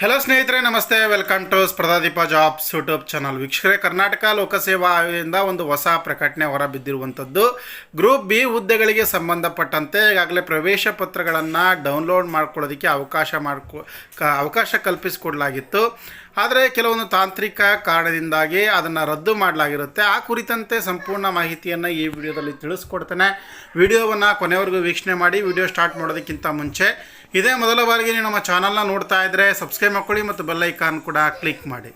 Hello ಸ್ನೇಹಿತರೆ, ನಮಸ್ತೆ. Welcome to Spardhadeepa jobs YouTube channel ವೀಕ್ಷಕರೇ, ಕರ್ನಾಟಕ ಲೋಕಸೇವಾ ಆಯೋಗದಿಂದ ಒಂದು ಹೊಸ ಪ್ರಕಟಣೆ ಹೊರಬಿದ್ದಿರುವಂಥದ್ದು. ಗ್ರೂಪ್ ಬಿ ಹುದ್ದೆಗಳಿಗೆ ಸಂಬಂಧಪಟ್ಟಂತೆ ಈಗಾಗಲೇ ಪ್ರವೇಶ ಪತ್ರಗಳನ್ನು ಡೌನ್ಲೋಡ್ ಮಾಡ್ಕೊಳ್ಳೋದಕ್ಕೆ ಅವಕಾಶ ಮಾಡ್ಕೊ ಅವಕಾಶ ಕಲ್ಪಿಸಿಕೊಡಲಾಗಿತ್ತು. ಆದರೆ ಕೆಲವೊಂದು ತಾಂತ್ರಿಕ ಕಾರಣದಿಂದಾಗಿ ಅದನ್ನು ರದ್ದು ಮಾಡಲಾಗಿರುತ್ತೆ. ಆ ಕುರಿತಂತೆ ಸಂಪೂರ್ಣ ಮಾಹಿತಿಯನ್ನು ಈ ವಿಡಿಯೋದಲ್ಲಿ ತಿಳಿಸ್ಕೊಡ್ತೇನೆ. ವಿಡಿಯೋವನ್ನು ಕೊನೆವರೆಗೂ ವೀಕ್ಷಣೆ ಮಾಡಿ. ವಿಡಿಯೋ ಸ್ಟಾರ್ಟ್ ಮಾಡೋದಕ್ಕಿಂತ ಮುಂಚೆ ಇದೇ ಮೊದಲ ಬಾರಿಗೆ ನೀವು ನಮ್ಮ ಚಾನಲ್ನ ನೋಡ್ತಾ ಇದ್ದರೆ ಸಬ್ಸ್ಕ್ರೈಬ್ ಮಾಡ್ಕೊಳ್ಳಿ ಮತ್ತು ಬೆಲ್ಲೈಕಾನ್ ಕೂಡ ಕ್ಲಿಕ್ ಮಾಡಿ.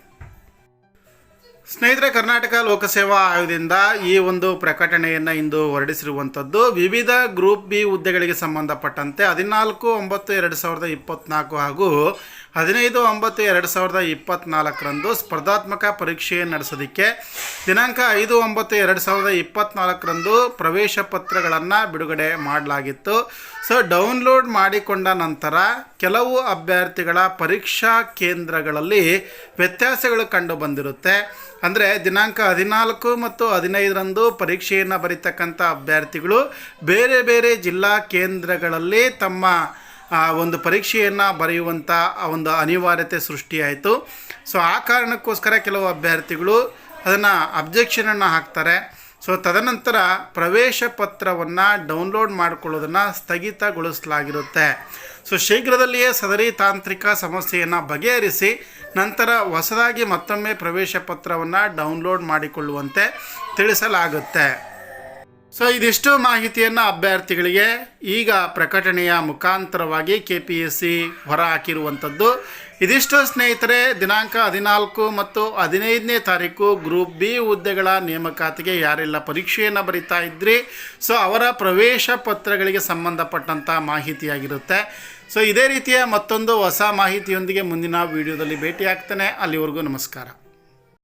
ಸ್ನೇಹಿತರೆ, ಕರ್ನಾಟಕ ಲೋಕಸೇವಾ ಆಯೋಗದಿಂದ ಈ ಒಂದು ಪ್ರಕಟಣೆಯನ್ನು ಇಂದು ಹೊರಡಿಸಿರುವಂಥದ್ದು, ವಿವಿಧ ಗ್ರೂಪ್ ಬಿ ಹುದ್ದೆಗಳಿಗೆ ಸಂಬಂಧಪಟ್ಟಂತೆ ಹದಿನಾಲ್ಕು, ಒಂಬತ್ತು, ಎರಡು ಸಾವಿರದ ಇಪ್ಪತ್ತ್ನಾಲ್ಕು ಹಾಗೂ ಹದಿನೈದು, ಒಂಬತ್ತು, ಎರಡು ಸಾವಿರದ ಇಪ್ಪತ್ತ್ನಾಲ್ಕರಂದು ಸ್ಪರ್ಧಾತ್ಮಕ ಪರೀಕ್ಷೆ ನಡೆಸೋದಕ್ಕೆ ದಿನಾಂಕ ಐದು, ಒಂಬತ್ತು, ಎರಡು ಸಾವಿರದ ಇಪ್ಪತ್ತ್ನಾಲ್ಕರಂದು ಪ್ರವೇಶ ಪತ್ರಗಳನ್ನು ಬಿಡುಗಡೆ ಮಾಡಲಾಗಿತ್ತು. ಸೊ, ಡೌನ್ಲೋಡ್ ಮಾಡಿಕೊಂಡ ನಂತರ ಕೆಲವು ಅಭ್ಯರ್ಥಿಗಳ ಪರೀಕ್ಷಾ ಕೇಂದ್ರಗಳಲ್ಲಿ ವ್ಯತ್ಯಾಸಗಳು ಕಂಡು ಬಂದಿರುತ್ತೆ. ಅಂದರೆ ದಿನಾಂಕ ಹದಿನಾಲ್ಕು ಮತ್ತು ಹದಿನೈದರಂದು ಪರೀಕ್ಷೆಯನ್ನು ಬರೀತಕ್ಕಂಥ ಅಭ್ಯರ್ಥಿಗಳು ಬೇರೆ ಬೇರೆ ಜಿಲ್ಲಾ ಕೇಂದ್ರಗಳಲ್ಲಿ ತಮ್ಮ ಒಂದು ಪರೀಕ್ಷೆಯನ್ನು ಬರೆಯುವಂಥ ಒಂದು ಅನಿವಾರ್ಯತೆ ಸೃಷ್ಟಿಯಾಯಿತು. ಸೊ ಆ ಕಾರಣಕ್ಕೋಸ್ಕರ ಕೆಲವು ಅಭ್ಯರ್ಥಿಗಳು ಅದನ್ನು ಅಬ್ಜೆಕ್ಷನನ್ನು ಹಾಕ್ತಾರೆ. ಸೊ ತದನಂತರ ಪ್ರವೇಶ ಪತ್ರವನ್ನು ಡೌನ್ಲೋಡ್ ಮಾಡಿಕೊಳ್ಳೋದನ್ನು ಸ್ಥಗಿತಗೊಳಿಸಲಾಗಿರುತ್ತೆ. ಸೊ ಶೀಘ್ರದಲ್ಲಿಯೇ ಸದರಿ ತಾಂತ್ರಿಕ ಸಮಸ್ಯೆಯನ್ನು ಬಗೆಹರಿಸಿ, ನಂತರ ಹೊಸದಾಗಿ ಮತ್ತೊಮ್ಮೆ ಪ್ರವೇಶ ಪತ್ರವನ್ನು ಡೌನ್ಲೋಡ್ ಮಾಡಿಕೊಳ್ಳುವಂತೆ ತಿಳಿಸಲಾಗುತ್ತೆ. ಸೊ ಇದಿಷ್ಟು ಮಾಹಿತಿಯನ್ನು ಅಭ್ಯರ್ಥಿಗಳಿಗೆ ಈಗ ಪ್ರಕಟಣೆಯ ಮುಖಾಂತರವಾಗಿ ಕೆ ಪಿ ಎಸ್ ಸಿ ಹೊರ ಹಾಕಿರುವಂಥದ್ದು ಇದಿಷ್ಟು ಸ್ನೇಹಿತರೆ, ದಿನಾಂಕ ಹದಿನಾಲ್ಕು ಮತ್ತು ಹದಿನೈದನೇ ತಾರೀಕು ಗ್ರೂಪ್ ಬಿ ಹುದ್ದೆಗಳ ನೇಮಕಾತಿಗೆ ಯಾರೆಲ್ಲ ಪರೀಕ್ಷೆಯನ್ನು ಬರಿತಾ ಇದ್ರಿ? ಸೊ ಅವರ ಪ್ರವೇಶ ಪತ್ರಗಳಿಗೆ ಸಂಬಂಧಪಟ್ಟಂಥ ಮಾಹಿತಿಯಾಗಿರುತ್ತೆ. ಸೊ ಇದೇ ರೀತಿಯ ಮತ್ತೊಂದು ಹೊಸ ಮಾಹಿತಿಯೊಂದಿಗೆ ಮುಂದಿನ ವಿಡಿಯೋದಲ್ಲಿ ಭೇಟಿಯಾಗ್ತೇನೆ. ಅಲ್ಲಿವರೆಗೂ ನಮಸ್ಕಾರ.